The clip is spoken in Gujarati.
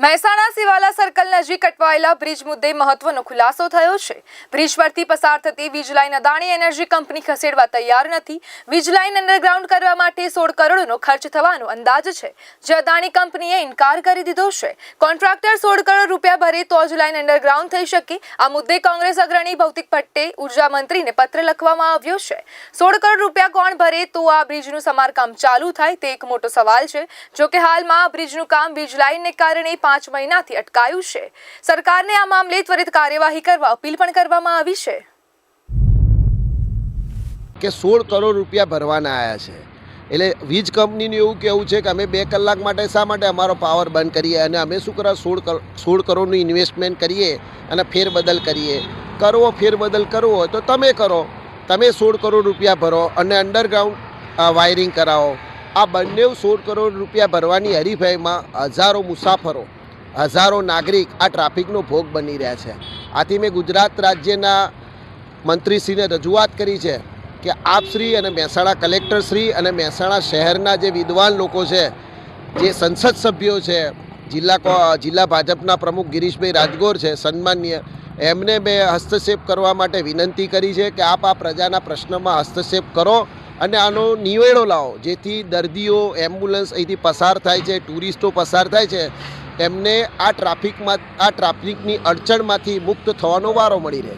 મહેસાણા સિવાલા સર્કલ નજીક અટવાયેલા બ્રિજ મુદ્દે મહત્વનો ખુલાસો થયો છે. બ્રિજ પરથી પસાર થતી વીજ લાઇન અદાણી એનર્જી કંપની ખસેડવા તૈયાર નથી. વીજ લાઇન અંડરગ્રાઉન્ડ કરવા માટે સોળ કરોડનો ખર્ચ થવાનો અંદાજ છે. જે અદાણી કંપનીએ ઇનકાર કરી દીધો છે. કોન્ટ્રાક્ટર સોળ કરોડ રૂપિયા ભરે તો જ લાઇન અંડરગ્રાઉન્ડ થઈ શકે. આ મુદ્દે કોંગ્રેસ અગ્રણી ભૌતિક પટ્ટે ઊર્જા મંત્રીને પત્ર લખવામાં આવ્યો છે. સોળ કરોડ રૂપિયા કોણ ભરે તો આ બ્રિજનું સમારકામ ચાલુ થાય તે એક મોટો સવાલ છે. જો કે હાલમાં બ્રિજનું કામ વીજ લાઇનને કારણે પાંચ મહિનાથી અટકાયું છે. સરકારને આ મામલે ત્વરિત કાર્યવાહી કરવા અપીલ પણ કરવામાં આવી છે. કે સોળ કરોડ રૂપિયા ભરવાના આવ્યા છે. એટલે વીજ કંપનીનું એવું કહેવું છે કે અમે બે કલાક માટે શા માટે અમારો પાવર બંધ કરીએ અને અમે શું કરવા સોળ સોળ કરોડનું ઇન્વેસ્ટમેન્ટ કરીએ અને ફેરબદલ કરીએ. કરવો ફેરબદલ કરવો હોય તો તમે કરો. તમે સોળ કરોડ રૂપિયા ભરો અને અંડરગ્રાઉન્ડ વાયરિંગ કરાવો. આ બંને સોળ કરોડ રૂપિયા ભરવાની હરીફાઈમાં હજારો મુસાફરો હજારો નાગરિક આ ટ્રાફિકનો ભોગ બની રહ્યા છે. આથી મેં ગુજરાત રાજ્યના મંત્રીશ્રીને રજૂઆત કરી છે કે આપશ્રી અને મહેસાણા કલેક્ટરશ્રી અને મહેસાણા શહેરના જે વિદ્વાન લોકો છે, જે સંસદ સભ્યો છે, જિલ્લા જિલ્લા ભાજપના પ્રમુખ ગિરીશભાઈ રાજગોર છે, સન્માનીય, એમને મેં હસ્તક્ષેપ કરવા માટે વિનંતી કરી છે કે આપ આ પ્રજાના પ્રશ્નમાં હસ્તક્ષેપ કરો અને આનો નિવેડો લાવો, જેથી દર્દીઓ, એમ્બ્યુલન્સ અહીંથી પસાર થાય છે, ટુરિસ્ટો પસાર થાય છે એમને આ ટ્રાફિકમાં આ ટ્રાફિકની અડચણમાંથી મુક્ત થવાનો વારો મળી રહે.